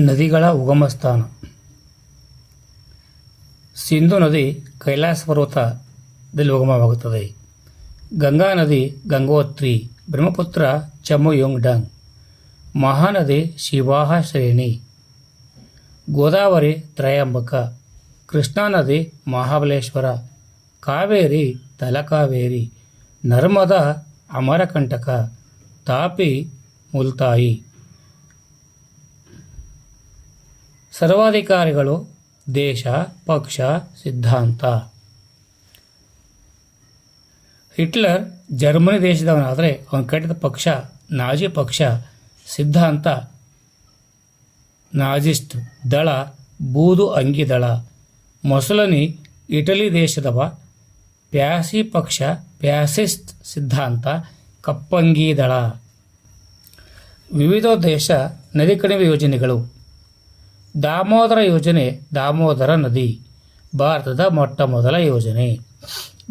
ನದಿಗಳ ಉಗಮ ಸ್ಥಾನ ಸಿಂಧು ನದಿ ಕೈಲಾಸ ಪರ್ವತದಲ್ಲಿ ಉಗಮವಾಗುತ್ತದೆ. ಗಂಗಾ ನದಿ ಗಂಗೋತ್ರಿ, ಬ್ರಹ್ಮಪುತ್ರ ಚಮುಯೋಂಗ್ಡಂಗ್, ಮಹಾನದಿ ಶಿವಾಹ ಶ್ರೇಣಿ, ಗೋದಾವರಿ ತ್ರಯಂಬಕ, ಕೃಷ್ಣಾ ನದಿ ಮಹಾಬಲೇಶ್ವರ, ಕಾವೇರಿ ತಲಕಾವೇರಿ, ನರ್ಮದಾ ಅಮರಕಂಟಕ, ತಾಪಿ ಮುಲ್ತಾಯಿ. ಸರ್ವಾಧಿಕಾರಿಗಳು, ದೇಶ, ಪಕ್ಷ, ಸಿದ್ಧಾಂತ. ಹಿಟ್ಲರ್ ಜರ್ಮನಿ ದೇಶದವನಾದರೆ ಅವನು ಕಟ್ಟಿದ ಪಕ್ಷ, ನಾಜಿ ಪಕ್ಷ, ಸಿದ್ಧಾಂತ. ನಾಜಿಸ್ಟ್ ದಳ, ಬೂದು ಅಂಗಿ ದಳ. ಮೊಸಲನಿ ಇಟಲಿ ದೇಶದವ, ಪ್ಯಾಸಿ ಪಕ್ಷ, ಪ್ಯಾಸಿಸ್ಟ್ ಸಿದ್ಧಾಂತ, ಕಪ್ಪಂಗಿ ದಳ. ವಿವಿಧ ದೇಶ ನದಿ ಕಣಿವೆ ಯೋಜನೆಗಳು. ದಾಮೋದರ ಯೋಜನೆ ದಾಮೋದರ ನದಿ, ಭಾರತದ ಮೊಟ್ಟ ಮೊದಲ ಯೋಜನೆ.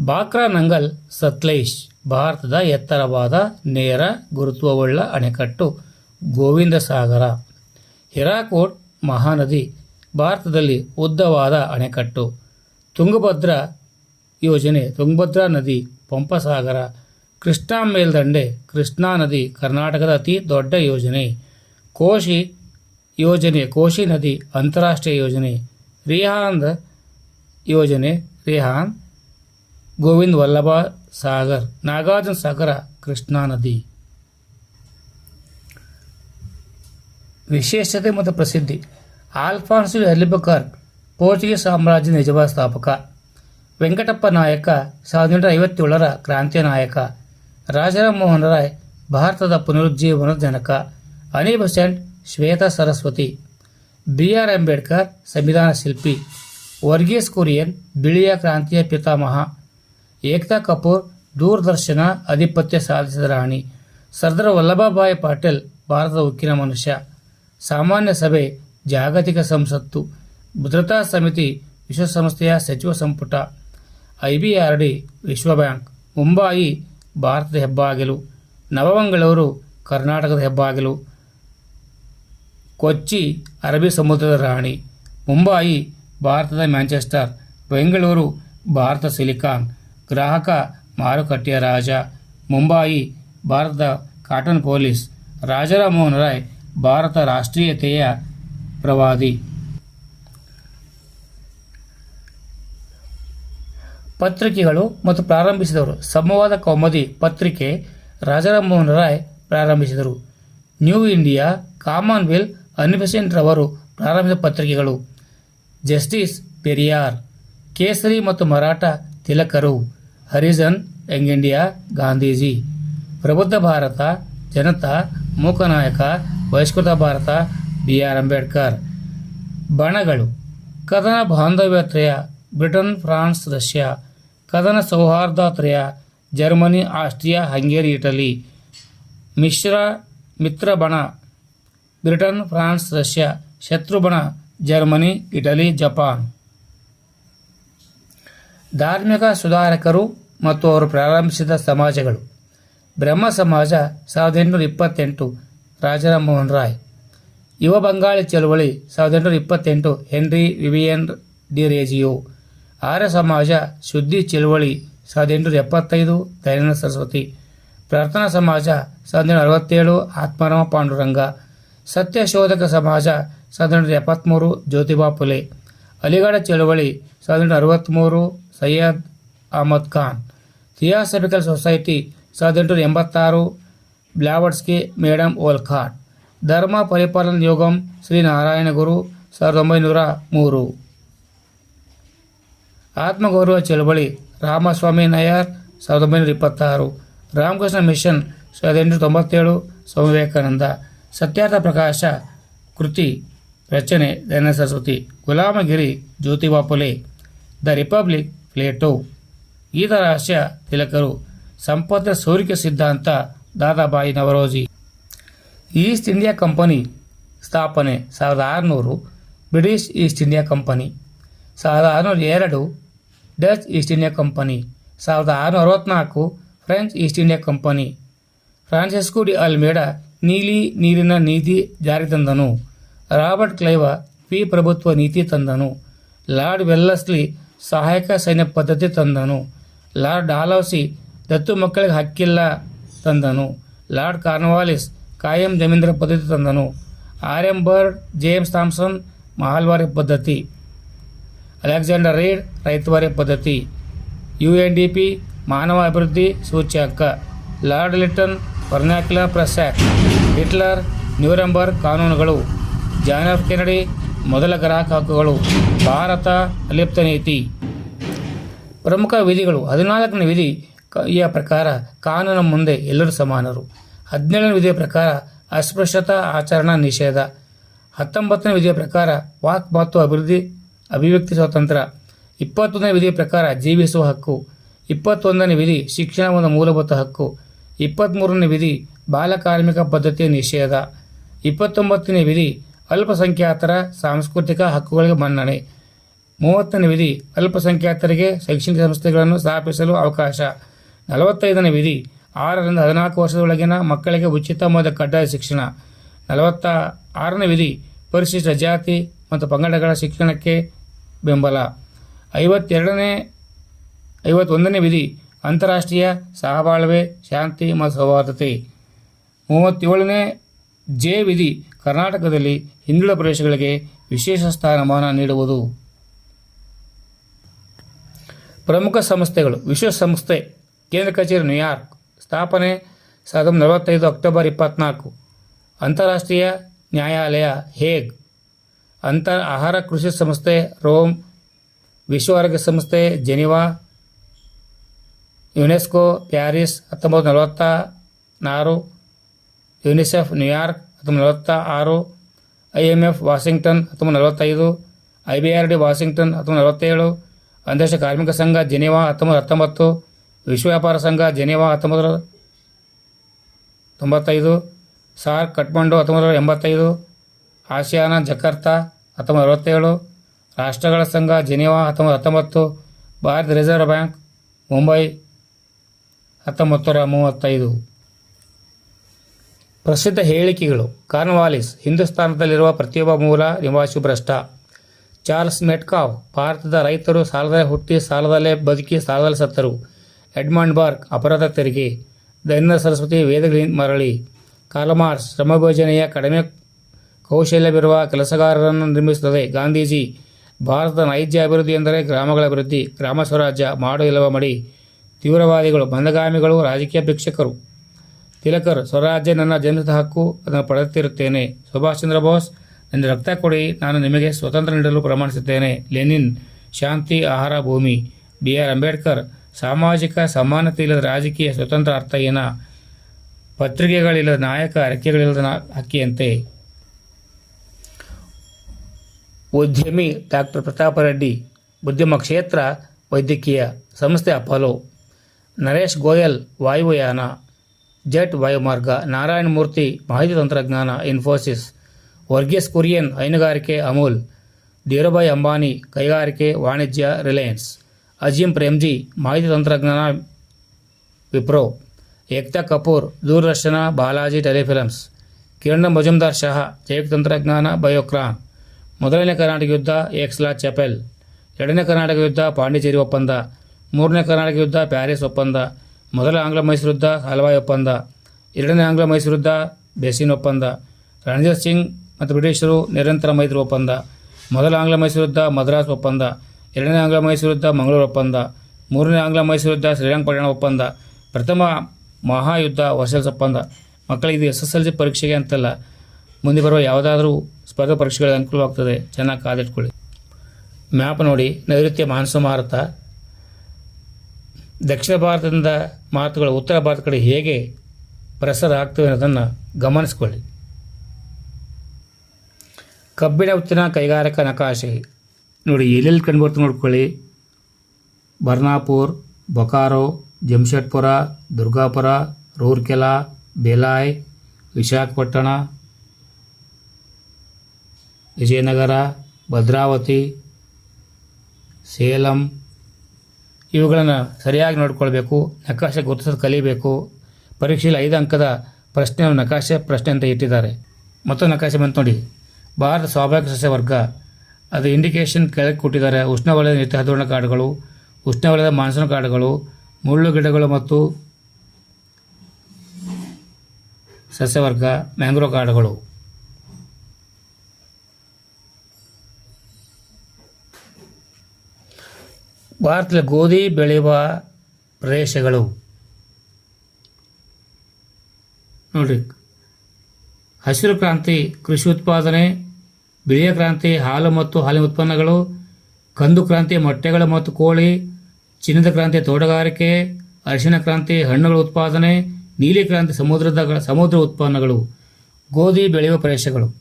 ಬಾಕ್ರಾ ನಂಗಲ್ ಸತ್ಲೈಶ್, ಭಾರತದ ಎತ್ತರವಾದ ನೇರ ಗುರುತ್ವವುಳ್ಳ ಅಣೆಕಟ್ಟು ಗೋವಿಂದ ಸಾಗರ ಹಿರಾಕೋಟ್ ಮಹಾನದಿ, ಭಾರತದಲ್ಲಿ ಉದ್ದವಾದ ಅಣೆಕಟ್ಟು. ತುಂಗಭದ್ರಾ ಯೋಜನೆ, ತುಂಗಭದ್ರಾ ನದಿ, ಪಂಪಸಾಗರ. ಕೃಷ್ಣಾ ಮೇಲ್ದಂಡೆ, ಕೃಷ್ಣಾ ನದಿ, ಕರ್ನಾಟಕದ ಅತಿ ದೊಡ್ಡ ಯೋಜನೆ. ಕೋಶಿ ಯೋಜನೆ, ಕೋಶಿ ನದಿ, ಅಂತಾರಾಷ್ಟ್ರೀಯ ಯೋಜನೆ, ರಿಹಾಂದ್ ಯೋಜನೆ, ರಿಹಾನ್, ಗೋವಿಂದ್ ವಲ್ಲಭ ಸಾಗರ್, ನಾಗಾರ್ಜುನ ಸಾಗರ, ಕೃಷ್ಣಾ ನದಿ. ವಿಶೇಷತೆ ಮತ್ತು ಪ್ರಸಿದ್ಧಿ. ಆಲ್ಫಾನ್ಸು ಎಲಿಬಕರ್ ಪೋರ್ಚುಗೀಸ್ ಸಾಮ್ರಾಜ್ಯದ ನಿಜವಾದ ಸ್ಥಾಪಕ. ವೆಂಕಟಪ್ಪ ನಾಯಕ, ಸಾವಿರದ ಎಂಟುನೂರ ಐವತ್ತೇಳರ ಕ್ರಾಂತಿಯ ನಾಯಕ. ರಾಜರಾಮ್ ಮೋಹನ್ ರಾಯ್, ಭಾರತದ ಪುನರುಜ್ಜೀವನದ ಜನಕ. ಅನಿ ಶ್ವೇತಾ ಸರಸ್ವತಿ ಬಿ ಆರ್ ಅಂಬೇಡ್ಕರ್, ಸಂವಿಧಾನ ಶಿಲ್ಪಿ, ವರ್ಗೀಸ್ ಕುರಿಯನ್, ಬಿಳಿಯ ಕ್ರಾಂತಿಯ ಪಿತಾಮಹ, ಏಕ್ತಾ ಕಪೂರ್, ದೂರದರ್ಶನ, ಆಧಿಪತ್ಯ ಸಾಧಿಸಿದ ರಾಣಿ, ಸರ್ದಾರ್ ವಲ್ಲಭಭಾಯಿ ಪಾಟೀಲ್, ಭಾರತದ ಉಕ್ಕಿನ ಮನುಷ್ಯ, ಸಾಮಾನ್ಯ ಸಭೆ, ಜಾಗತಿಕ ಸಂಸತ್ತು, ಭದ್ರತಾ ಸಮಿತಿ, ವಿಶ್ವಸಂಸ್ಥೆಯ ಸಚಿವ ಸಂಪುಟ, ಐ ಬಿ ಆರ್ ಡಿ, ವಿಶ್ವ ಬ್ಯಾಂಕ್, ಮುಂಬಾಯಿ, ಭಾರತದ ಹೆಬ್ಬಾಗಿಲು, ನವಮಂಗಳೂರು, ಕರ್ನಾಟಕದ ಹೆಬ್ಬಾಗಿಲು ಕೊಚ್ಚಿ, ಅರಬ್ಬಿ ಸಮುದ್ರದ ರಾಣಿ. ಮುಂಬಾಯಿ, ಭಾರತದ ಮ್ಯಾಂಚೆಸ್ಟರ್. ಬೆಂಗಳೂರು, ಭಾರತ ಸಿಲಿಕಾನ್. ಗ್ರಾಹಕ, ಮಾರುಕಟ್ಟೆಯ ರಾಜ. ಮುಂಬಾಯಿ, ಭಾರತದ ಕಾಟನ್ ಪೊಲೀಸ್. ರಾಜಾರಾಮ್ ಮೋಹನ್ ರಾಯ್, ಭಾರತ ರಾಷ್ಟ್ರೀಯತೆಯ ಪ್ರವಾದಿ. ಪತ್ರಿಕೆಗಳು ಮತ್ತು ಪ್ರಾರಂಭಿಸಿದವರು. ಸಮವಾದ ಕೌಮದಿ ಪತ್ರಿಕೆ ರಾಜರಾಮ್ ಮೋಹನ್ ರಾಯ್ ಪ್ರಾರಂಭಿಸಿದರು. ನ್ಯೂ ಇಂಡಿಯಾ, ಕಾಮನ್ವೆಲ್ತ್ ಅನ್ಬೆಸೆಂಟ್ ರವರು ಪ್ರಾರಂಭಿಸಿದ ಪತ್ರಿಕೆಗಳು ಜಸ್ಟಿಸ್ ಪೆರಿಯಾರ್, ಕೇಸರಿ ಮತ್ತು Maratha ತಿಲಕರು, Harijan Young India Gandhiji, Prabuddha Bharata, Janata, Mooknayak, Bahishkrut Bharat, B R Ambedkar, ಬಣಗಳು, ಕದನ ಬಾಂಧವ್ಯತ್ರಯ, ಬ್ರಿಟನ್, ಫ್ರಾನ್ಸ್, ರಷ್ಯಾ, ಕದನ ಸೌಹಾರ್ದತ್ರಯ, ಜರ್ಮನಿ, ಆಸ್ಟ್ರಿಯಾ, ಹಂಗೇರಿ, ಇಟಲಿ, ಮಿಶ್ರ, ಮಿತ್ರ ಬಣ ಬ್ರಿಟನ್, ಫ್ರಾನ್ಸ್, ರಷ್ಯಾ ಶತ್ರುಬಣ ಜರ್ಮನಿ, ಇಟಲಿ, ಜಪಾನ್. ಧಾರ್ಮಿಕ ಸುಧಾರಕರು ಮತ್ತು ಅವರು ಪ್ರಾರಂಭಿಸಿದ ಸಮಾಜಗಳು. ಬ್ರಹ್ಮ ಸಮಾಜ ಸಾವಿರದ ಎಂಟುನೂರ ಇಪ್ಪತ್ತೆಂಟು ರಾಜಾರಾಮ್ ಮೋಹನ್ ರಾಯ್. ಯುವ ಬಂಗಾಳಿ ಚಳುವಳಿ ಸಾವಿರದ ಎಂಟುನೂರ ಇಪ್ಪತ್ತೆಂಟು Henry Vivian Derozio. Arya Samaj ಶುದ್ಧಿ ಚಳುವಳಿ ಸಾವಿರದ ಎಂಟುನೂರ ಎಪ್ಪತ್ತೈದು ದಯಾನಂದ ಸರಸ್ವತಿ. ಪ್ರಾರ್ಥನಾ ಸಮಾಜ ಸಾವಿರದ ಎಂಟುನೂರ ಅರವತ್ತೇಳು ಆತ್ಮಾರಾಮ ಪಾಂಡುರಂಗ. ಸತ್ಯಶೋಧಕ ಸಮಾಜ ಸಾವಿರದ ಎಂಟುನೂರ ಎಪ್ಪತ್ತ್ಮೂರು ಜ್ಯೋತಿಬಾ ಫುಲೆ ಅಲಿಗಢ ಚಳವಳಿ ಸಾವಿರದ ಎಂಟುನೂರ ಅರವತ್ತ್ಮೂರು ಸೈಯದ್ ಅಹಮದ್ ಖಾನ್ ಥಿಯಾಸಫಿಕಲ್ ಸೊಸೈಟಿ ಸಾವಿರದ ಎಂಟುನೂರ ಎಂಬತ್ತಾರು ಬ್ಲಾವಡ್ಸ್ಕಿ ಮೇಡಮ್ ಓಲ್ಖಾಟ್ ಧರ್ಮ ಪರಿಪಾಲನಾ ಯೋಗಂ ಶ್ರೀ ನಾರಾಯಣ ಗುರು ಸಾವಿರದ ಒಂಬೈನೂರ ಮೂರು ಆತ್ಮಗೌರವ ಚಳವಳಿ ರಾಮಸ್ವಾಮಿ ನಯ್ಯರ್ ಸಾವಿರದ ಒಂಬೈನೂರ ಇಪ್ಪತ್ತಾರು ರಾಮಕೃಷ್ಣ ಮಿಷನ್ ಸಾವಿರದ ಎಂಟುನೂರ ತೊಂಬತ್ತೇಳು ಸ್ವಾಮಿ ವಿವೇಕಾನಂದ ಸತ್ಯಾರ್ಥ ಪ್ರಕಾಶ ಕೃತಿ ರಚನೆ ದಯನ Saraswati ಗುಲಾಮಗಿರಿ Jyotiba Phule the republic Plato. Gita Rahasya ತಿಲಕರು ಸಂಪತ್ತ ಸೋರಿಕೆ ಸಿದ್ಧಾಂತ Dadabhai Naoroji. East India company ಸ್ಥಾಪನೆ ಸಾವಿರದ ಆರುನೂರು ಬ್ರಿಟಿಷ್ ಈಸ್ಟ್ ಇಂಡಿಯಾ ಕಂಪನಿ ಸಾವಿರದ ಆರುನೂರ ಎರಡು ಡಚ್ ಈಸ್ಟ್ ಇಂಡಿಯಾ ಕಂಪನಿ ಸಾವಿರದ ಆರುನೂರ ಅರವತ್ತ್ನಾಲ್ಕು French East India company Francisco de Almeida ನೀಲಿ ನೀರಿನ ನೀತಿ ಜಾರಿ ತಂದನು. ರಾಬರ್ಟ್ ಕ್ಲೈವ ಪಿ ಪ್ರಭುತ್ವ ನೀತಿ ತಂದನು. ಲಾರ್ಡ್ ವೆಲ್ಲಸ್ಲಿ ಸಹಾಯಕ ಸೈನ್ಯ ಪದ್ಧತಿ ತಂದನು. ಲಾರ್ಡ್ ಡಾಲೌಸಿ ದತ್ತು ಮಕ್ಕಳಿಗೆ ಹಕ್ಕಿಲ್ಲ ತಂದನು. ಲಾರ್ಡ್ ಕಾರ್ನವಾಲಿಸ್ ಕಾಯಂ ಜಮೀಂದ್ರ ಪದ್ಧತಿ ತಂದನು. R M Bird James Thomson Mahalwari ಪದ್ಧತಿ. ಅಲೆಕ್ಸಾಂಡರ್ ರೀಡ್ ರೈತವಾರಿ ಪದ್ಧತಿ. ಯು ಎನ್ ಡಿ ಪಿ ಮಾನವ ಅಭಿವೃದ್ಧಿ ಸೂಚ್ಯಾಕ. Lord Lytton vernacular press act Hitler, Nuremberg ಕಾನೂನುಗಳು. ಜಾನ್ ಕೆನಡಿ, ಮೊದಲ ಗ್ರಾಹಕ ಹಕ್ಕುಗಳು. ಭಾರತ ಅಲಿಪ್ತ ನೀತಿ. ಪ್ರಮುಖ ವಿಧಿಗಳು. ಹದಿನಾಲ್ಕನೇ ವಿಧಿ ಯ ಪ್ರಕಾರ ಕಾನೂನು ಮುಂದೆ ಎಲ್ಲರೂ ಸಮಾನರು. ಹದಿನೇಳನೇ ವಿಧಿಯ ಪ್ರಕಾರ ಅಸ್ಪೃಶ್ಯತಾ ಆಚರಣಾ ನಿಷೇಧ. ಹತ್ತೊಂಬತ್ತನೇ ವಿಧಿಯ ಪ್ರಕಾರ ವಾಕ್ ಮತ್ತು ಅಭಿವೃದ್ಧಿ, ಅಭಿವ್ಯಕ್ತಿ ಸ್ವಾತಂತ್ರ್ಯ ಇಪ್ಪತ್ತೊಂದನೇ ವಿಧಿಯ ಪ್ರಕಾರ ಜೀವಿಸುವ ಹಕ್ಕು. ಇಪ್ಪತ್ತೊಂದನೇ ವಿಧಿ ಶಿಕ್ಷಣ ಒಂದು ಮೂಲಭೂತ ಹಕ್ಕು. ಇಪ್ಪತ್ತ್ಮೂರನೇ ವಿಧಿ ಬಾಲಕಾರ್ಮಿಕ ಪದ್ಧತಿಯ ನಿಷೇಧ. ಇಪ್ಪತ್ತೊಂಬತ್ತನೇ ವಿಧಿ ಅಲ್ಪಸಂಖ್ಯಾತರ ಸಾಂಸ್ಕೃತಿಕ ಹಕ್ಕುಗಳಿಗೆ ಮನ್ನಣೆ. ಮೂವತ್ತನೇ ವಿಧಿ ಅಲ್ಪಸಂಖ್ಯಾತರಿಗೆ ಶೈಕ್ಷಣಿಕ ಸಂಸ್ಥೆಗಳನ್ನು ಸ್ಥಾಪಿಸಲು ಅವಕಾಶ. ನಲವತ್ತೈದನೇ ವಿಧಿ ಆರರಿಂದ ಹದಿನಾಲ್ಕು ವರ್ಷದೊಳಗಿನ ಮಕ್ಕಳಿಗೆ ಉಚಿತ ಮತ್ತು ಕಡ್ಡಾಯ ಶಿಕ್ಷಣ. ನಲವತ್ತ ಆರನೇ ವಿಧಿ ಪರಿಶಿಷ್ಟ ಜಾತಿ ಮತ್ತು ಪಂಗಡಗಳ ಶಿಕ್ಷಣಕ್ಕೆ ಬೆಂಬಲ. ಐವತ್ತೆರಡನೇ, ಐವತ್ತೊಂದನೇ ವಿಧಿ ಅಂತಾರಾಷ್ಟ್ರೀಯ ಸಹಬಾಳ್ವೆ, ಶಾಂತಿ ಮತ್ತು ಸೌಹಾರ್ದತೆ. ಮೂವತ್ತೇಳನೇ ಜೆ ವಿಧಿ ಕರ್ನಾಟಕದಲ್ಲಿ ಹಿಂದುಳಿದ ಪ್ರದೇಶಗಳಿಗೆ ವಿಶೇಷ ಸ್ಥಾನಮಾನ ನೀಡುವುದು. ಪ್ರಮುಖ ಸಂಸ್ಥೆಗಳು. ವಿಶ್ವಸಂಸ್ಥೆ ಕೇಂದ್ರ ಕಚೇರಿ ನ್ಯೂಯಾರ್ಕ್. ಸ್ಥಾಪನೆ ಸಾವಿರದ ನಲವತ್ತೈದು ಅಕ್ಟೋಬರ್ ಇಪ್ಪತ್ನಾಲ್ಕು. ಅಂತಾರಾಷ್ಟ್ರೀಯ ನ್ಯಾಯಾಲಯ, ಹೇಗ್? ಅಂತರ್, ಆಹಾರ ಕೃಷಿ ಸಂಸ್ಥೆ, ರೋಮ್. ವಿಶ್ವ ಆರೋಗ್ಯ ಸಂಸ್ಥೆ, ಜೆನಿವಾ. ಯುನೆಸ್ಕೋ, ಪ್ಯಾರಿಸ್ ಹತ್ತೊಂಬತ್ತು ನಲವತ್ತ ನಾರು ಯುನಿಸೆಫ್, ನ್ಯೂಯಾರ್ಕ್ ಹತ್ತೊಂಬತ್ತು ನಲವತ್ತ ಆರು ಐ ಎಂ ಎಫ್, ವಾಷಿಂಗ್ಟನ್ ಹತ್ತೊಂಬತ್ತು ನಲವತ್ತೈದು I B R D, Washington ಹತ್ತೊಂಬತ್ತು ನಲವತ್ತೇಳು ಅಂತಾರಾಷ್ಟ್ರೀಯ ಕಾರ್ಮಿಕ ಸಂಘ ಜೆನಿವಾ ಹತ್ತೊಂಬತ್ತು ಹತ್ತೊಂಬತ್ತು ವಿಶ್ವ ವ್ಯಾಪಾರ ಸಂಘ ಜೆನಿವಾ ಹತ್ತೊಂಬತ್ತು ತೊಂಬತ್ತೈದು ಸಾರ್ಕ್ ಕಠ್ಮಂಡು ಹತ್ತೊಂಬತ್ತು ಎಂಬತ್ತೈದು ಆಸಿಯಾನ ಜಕಾರ್ತಾ ಹತ್ತೊಂಬತ್ತು ಅರವತ್ತೇಳು ರಾಷ್ಟ್ರಗಳ ಸಂಘ ಜೆನಿವಾ ಹತ್ತೊಂಬತ್ತು ಹತ್ತೊಂಬತ್ತು ಭಾರತ ರಿಸರ್ವ್ ಬ್ಯಾಂಕ್, ಮುಂಬೈ ಹತ್ತೊಂಬತ್ತು ಮೂವತ್ತೈದು. ಪ್ರಸಿದ್ಧ ಹೇಳಿಕೆಗಳು. ಕಾರ್ನ್ವಾಲಿಸ್, ಹಿಂದೂಸ್ತಾನದಲ್ಲಿರುವ ಪ್ರತಿಯೊಬ್ಬ ಮೂಲ ನಿವಾಸಿ ಭ್ರಷ್ಟ. ಚಾರ್ಲ್ಸ್ ಮೆಟ್ಕಾವ್, ಭಾರತದ ರೈತರು ಸಾಲದಲ್ಲೇ ಹುಟ್ಟಿ, ಸಾಲದಲ್ಲೇ ಬದುಕಿ, ಸಾಲದಲ್ಲಿ ಸತ್ತರು. ಎಡ್ಮಂಡ್ ಬಾರ್ಕ್, ಅಪರಾಧ ತೆರಿಗೆ. ದೈನ ಸರಸ್ವತಿ ವೇದಗಳಿಂದ ಮರಳಿ. ಕಾಲಮಾರ್ಸ್, ಶ್ರಮಭೋಜನೆಯ ಕಡಿಮೆ ಕೌಶಲ್ಯವಿರುವ ಕೆಲಸಗಾರರನ್ನು ನಿರ್ಮಿಸುತ್ತದೆ. ಗಾಂಧೀಜಿ, ಭಾರತದ ನೈಜ ಅಭಿವೃದ್ಧಿ ಎಂದರೆ ಗ್ರಾಮಗಳ ಅಭಿವೃದ್ಧಿ, ಗ್ರಾಮ ಸ್ವರಾಜ್ಯ, ಮಾಡು ಇಲ್ಲವ ಮಡಿ. ತೀವ್ರವಾದಿಗಳು ಬಂದಗಾಮಿಗಳು ರಾಜಕೀಯ ಭಿಕ್ಷಕರು. ತಿಲಕರು, ಸ್ವರಾಜ್ಯ ನನ್ನ ಜನ್ಮದ ಹಕ್ಕು, ಅದನ್ನು ಪಡೆಯುತ್ತಿರುತ್ತೇನೆ. ಸುಭಾಷ್ ಚಂದ್ರ ಬೋಸ್ ನನ್ನ ರಕ್ತ ಕೊಡಿ, ನಾನು ನಿಮಗೆ ಸ್ವತಂತ್ರ ನೀಡಲು ಪ್ರಮಾಣಿಸುತ್ತೇನೆ. ಲೆನಿನ್, ಶಾಂತಿ, ಆಹಾರ, ಭೂಮಿ. ಬಿ. ಆರ್. ಅಂಬೇಡ್ಕರ್, ಸಾಮಾಜಿಕ ಸಮಾನತೆ ಇಲ್ಲದ ರಾಜಕೀಯ ಸ್ವತಂತ್ರ ಅರ್ಥ ಏನ? ಪತ್ರಿಕೆಗಳಿಲ್ಲದ ನಾಯಕ, ಅರಕೆಗಳಿಲ್ಲದ ಹಕ್ಕಿಯಂತೆ. ಉದ್ಯಮಿ ಡಾಕ್ಟರ್ ಪ್ರತಾಪ ರೆಡ್ಡಿ, ಉದ್ಯಮ ಕ್ಷೇತ್ರ ವೈದ್ಯಕೀಯ ಸಂಸ್ಥೆ ಅಪೋಲೋ. ನರೇಶ್ ಗೋಯಲ್ ವಾಯುಯಾನ ಜೆಟ್ ವಾಯುಮಾರ್ಗ ನಾರಾಯಣ ಮೂರ್ತಿ ಮಾಹಿತಿ ತಂತ್ರಜ್ಞಾನ ಇನ್ಫೋಸಿಸ್ ವರ್ಗೀಸ್ ಕುರಿಯನ್ ಹೈನುಗಾರಿಕೆ ಅಮೂಲ್ ಧೀರುಭಾಯ್ ಅಂಬಾನಿ ಕೈಗಾರಿಕೆ ವಾಣಿಜ್ಯ ರಿಲಯನ್ಸ್ ಅಜೀಂ ಪ್ರೇಮ್ಜಿ ಮಾಹಿತಿ ತಂತ್ರಜ್ಞಾನ ವಿಪ್ರೋ ಏಕ್ತಾ ಕಪೂರ್ ದೂರದರ್ಶನ ಬಾಲಾಜಿ ಟೆಲಿಫಿಲಮ್ಸ್ ಕಿರಣ್ ಮಜುಮ್ದಾರ್ ಶಹಾ ಜೈವಿಕ ತಂತ್ರಜ್ಞಾನ ಬಯೋಕ್ರಾನ್ ಮೊದಲನೇ ಕರ್ನಾಟಕ ಯುದ್ಧ ಎಕ್ಸ್ಲಾ ಚೆಪೆಲ್ ಎರಡನೇ ಕರ್ನಾಟಕ ಯುದ್ಧ ಪಾಂಡಿಚೇರಿ ಒಪ್ಪಂದ ಮೂರನೇ ಕರ್ನಾಟಕ ಯುದ್ಧ, ಪ್ಯಾರಿಸ್ ಒಪ್ಪಂದ, ಮೊದಲ ಆಂಗ್ಲ ಮೈಸೂರು ಯುದ್ಧ, ಹಲ್ವಾಯ್ ಒಪ್ಪಂದ, ಎರಡನೇ ಆಂಗ್ಲ ಮೈಸೂರು ಯುದ್ಧ, ಬೇಸಿನ್ ಒಪ್ಪಂದ, ರಣಜಿತ್ ಸಿಂಗ್ ಮತ್ತು ಬ್ರಿಟಿಷರು ನಿರಂತರ ಮೈತ್ರಿ ಒಪ್ಪಂದ, ಮೊದಲ ಆಂಗ್ಲ ಮೈಸೂರು ಯುದ್ಧ, ಮದ್ರಾಸ್ ಒಪ್ಪಂದ, ಎರಡನೇ ಆಂಗ್ಲ ಮೈಸೂರು ಯುದ್ಧ, ಮಂಗಳೂರು ಒಪ್ಪಂದ, ಮೂರನೇ ಆಂಗ್ಲ ಮೈಸೂರು ಯುದ್ಧ ಶ್ರೀರಂಗಪಟ್ಟಣ ಒಪ್ಪಂದ, ಪ್ರಥಮ ಮಹಾಯುದ್ಧ ವರ್ಷಲ್ಸ್ ಒಪ್ಪಂದ. ಮಕ್ಕಳಿಗೆ ಎಸ್ ಎಸ್ ಎಲ್ ಸಿ ಪರೀಕ್ಷೆಗೆ ಅಂತಲ್ಲ. ಮುಂದೆ ಬರುವ ಯಾವುದಾದ್ರೂ ಸ್ಪರ್ಧಾ ಪರೀಕ್ಷೆಗಳಿಗೆ ಅನುಕೂಲವಾಗ್ತದೆ. ಚೆನ್ನಾಗಿ ಕಾದಿಟ್ಕೊಳ್ಳಿ. ಮ್ಯಾಪ್ ನೋಡಿ, ನೈಋತ್ಯ ಮಾನ್ಸೂನ್ ಭಾರತ ದಕ್ಷಿಣ ಭಾರತದಿಂದ ಮಾತುಗಳು ಉತ್ತರ ಭಾರತ ಕಡೆ ಹೇಗೆ ಪ್ರಸಾರ ಆಗ್ತವೆ ಅನ್ನೋದನ್ನು ಗಮನಿಸ್ಕೊಳ್ಳಿ. ಕಬ್ಬಿಣ ಉತ್ತಿನ ಕೈಗಾರಿಕಾ ನಕಾಶೆ. ನೋಡಿ, ಎಲ್ಲೆಲ್ಲಿ ಕಂಡುಬರ್ತದೆ ನೋಡ್ಕೊಳ್ಳಿ. ಬರ್ನಾಪುರ್, ಬೊಕಾರೋ, ಜಮ್ಶೆಡ್ಪುರ, ದುರ್ಗಾಪುರ, ರೂರ್ಕೆಲಾ, ಬೇಲಾಯ್, ವಿಶಾಖಪಟ್ಟಣ, ವಿಜಯನಗರ, ಭದ್ರಾವತಿ, ಸೇಲಂ ಇವುಗಳನ್ನು ಸರಿಯಾಗಿ ನೋಡಿಕೊಳ್ಬೇಕು, ನಕಾಶೆ ಗುರುತಿಸೋದು ಕಲಿಬೇಕು. ಪರೀಕ್ಷೆಯಲ್ಲಿ ಐದು ಅಂಕದ ಪ್ರಶ್ನೆ ನಕಾಶೆ ಪ್ರಶ್ನೆ ಅಂತ ಇಟ್ಟಿದ್ದಾರೆ. ಮತ್ತೊಂದು ನಕಾಶೆ ಬಂತು ನೋಡಿ. ಭಾರತ ಸ್ವಾಭಾವಿಕ ಸಸ್ಯವರ್ಗ ಅದು ಇಂಡಿಕೇಶನ್ ಕೆಳಗೆ ಕೊಟ್ಟಿದ್ದಾರೆ. ಉಷ್ಣವಲಯದ ನಿತ್ಯ ಹದಿವರ್ಣ ಕಾಡುಗಳು ಉಷ್ಣವಲಯದ ಮಾನ್ಸೂನ್ ಕಾಡುಗಳು, ಮುಳ್ಳು ಗಿಡಗಳು ಮತ್ತು ಸಸ್ಯವರ್ಗ ಮ್ಯಾಂಗ್ರೋ ಕಾಡುಗಳು. ಭಾರತದಲ್ಲಿ ಗೋಧಿ ಬೆಳೆಯುವ ಪ್ರದೇಶಗಳು. ನೋಡ್ರಿ. ಹಸಿರು ಕ್ರಾಂತಿ, ಕೃಷಿ ಉತ್ಪಾದನೆ, ಬಿಳಿಯ ಕ್ರಾಂತಿ, ಹಾಲು ಮತ್ತು ಹಾಲಿನ ಉತ್ಪನ್ನಗಳು, ಕಂದು ಕ್ರಾಂತಿ, ಮೊಟ್ಟೆಗಳು ಮತ್ತು ಕೋಳಿ, ಚಿನ್ನದ ಕ್ರಾಂತಿ, ತೋಟಗಾರಿಕೆ, ಅರಿಶಿನ ಕ್ರಾಂತಿ, ಹಣ್ಣುಗಳ ಉತ್ಪಾದನೆ, ನೀಲಿ ಕ್ರಾಂತಿ, ಸಮುದ್ರದ ಸಮುದ್ರ ಉತ್ಪನ್ನಗಳು, ಗೋಧಿ ಬೆಳೆಯುವ ಪ್ರದೇಶಗಳು.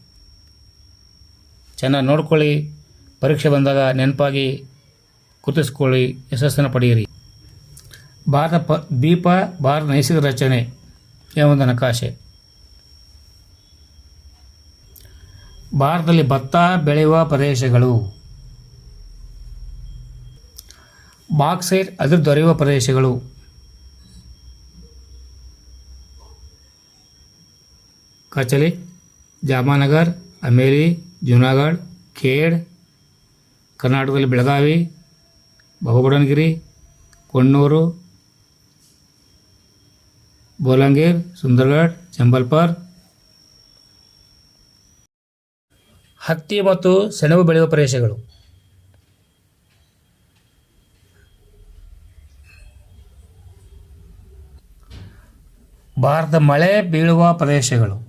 ಚೆನ್ನಾಗಿ ನೋಡ್ಕೊಳ್ಳಿ. ಪರೀಕ್ಷೆ ಬಂದಾಗ ನೆನಪಾಗಿ ಗುರುತಿಸ್ಕೊಳ್ಳಿ ಯಶಸ್ಸನ್ನು ಪಡೆಯಿರಿ. ಭಾರತ ಪ ದೀಪ ಭಾರತ ನೈಸರ್ಗಿಕ ರಚನೆ ಒಂದು ನಕಾಶೆ ಭಾರತದಲ್ಲಿ ಭತ್ತ ಬೆಳೆಯುವ ಪ್ರದೇಶಗಳು. ಬಾಕ್ಸೈಟ್ ಅದರ ದೊರೆಯುವ ಪ್ರದೇಶಗಳು. ಕಚಲಿ ಜಾಮಾನಗರ್ ಅಮೇರಿ ಜುನಾಗಢ್ ಖೇಡ್, ಕರ್ನಾಟಕದಲ್ಲಿ ಬೆಳಗಾವಿ ಬಹುಗುಡನಗಿರಿ ಕೊಣ್ಣೂರು, ಬೋಲಂಗೀರ್ ಸುಂದರ್ಗಢ್ ಚಂಬಲ್ಪರ್. ಹತ್ತಿ ಮತ್ತು ಸೆಣಬು ಬೆಳೆಯುವ ಪ್ರದೇಶಗಳು. ಭಾರತ ಮಳೆ ಬೀಳುವ ಪ್ರದೇಶಗಳು.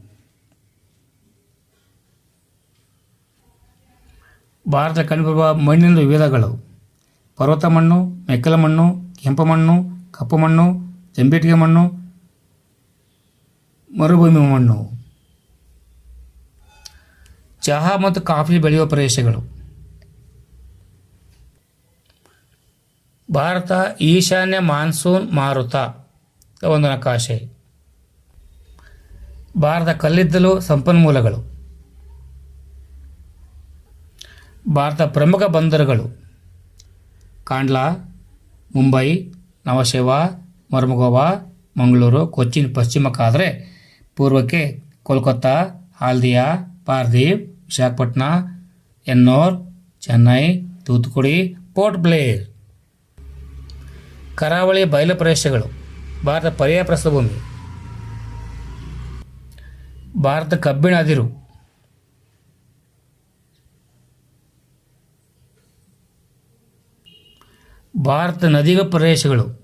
ಭಾರತ ಕಂಡುಬರುವ ಮಣ್ಣಿನ ವಿವಿಧಗಳು ಪರ್ವತ ಮಣ್ಣು, ಮೆಕ್ಕಲ ಮಣ್ಣು, ಕೆಂಪು ಮಣ್ಣು, ಕಪ್ಪು ಮಣ್ಣು, ಜಂಬೇಟಿಗೆ ಮಣ್ಣು, ಮರುಭೂಮಿ ಮಣ್ಣು. ಚಹಾ ಮತ್ತು ಕಾಫಿ ಬೆಳೆಯುವ ಪ್ರದೇಶಗಳು. ಭಾರತ ಈಶಾನ್ಯ ಮಾನ್ಸೂನ್ ಮಾರುತ. ಒಂದು ನಕಾಶೆ. ಭಾರತ ಕಲ್ಲಿದ್ದಲು ಸಂಪನ್ಮೂಲಗಳು. ಭಾರತ ಪ್ರಮುಖ ಬಂದರುಗಳು. ಕಾಂಡ್ಲಾ, ಮುಂಬೈ, ನವಶೇವಾ ಮರ್ಮಗೋವಾ ಮಂಗಳೂರು, ಕೊಚ್ಚಿನ್, ಪಶ್ಚಿಮಕ್ಕಾದರೆ ಪೂರ್ವಕ್ಕೆ ಕೋಲ್ಕತ್ತಾ, ಹಾಲ್ದಿಯಾ ಪಾರ್ದೀಪ್ ವಿಶಾಖಪಟ್ಟಣ ಎನ್ನೋರ್, ಚೆನ್ನೈ, ತೂತುಕುಡಿ, ಪೋರ್ಟ್ ಬ್ಲೇರ್. ಕರಾವಳಿ ಬಯಲು ಪ್ರದೇಶಗಳು. ಭಾರತ ಪರ್ಯಾಯ ಪ್ರಸ್ಥಭೂಮಿ. ಭಾರತ ಕಬ್ಬಿಣ ಅದಿರು. ಭಾರತ ನದಿಗಳ ಪ್ರದೇಶಗಳು.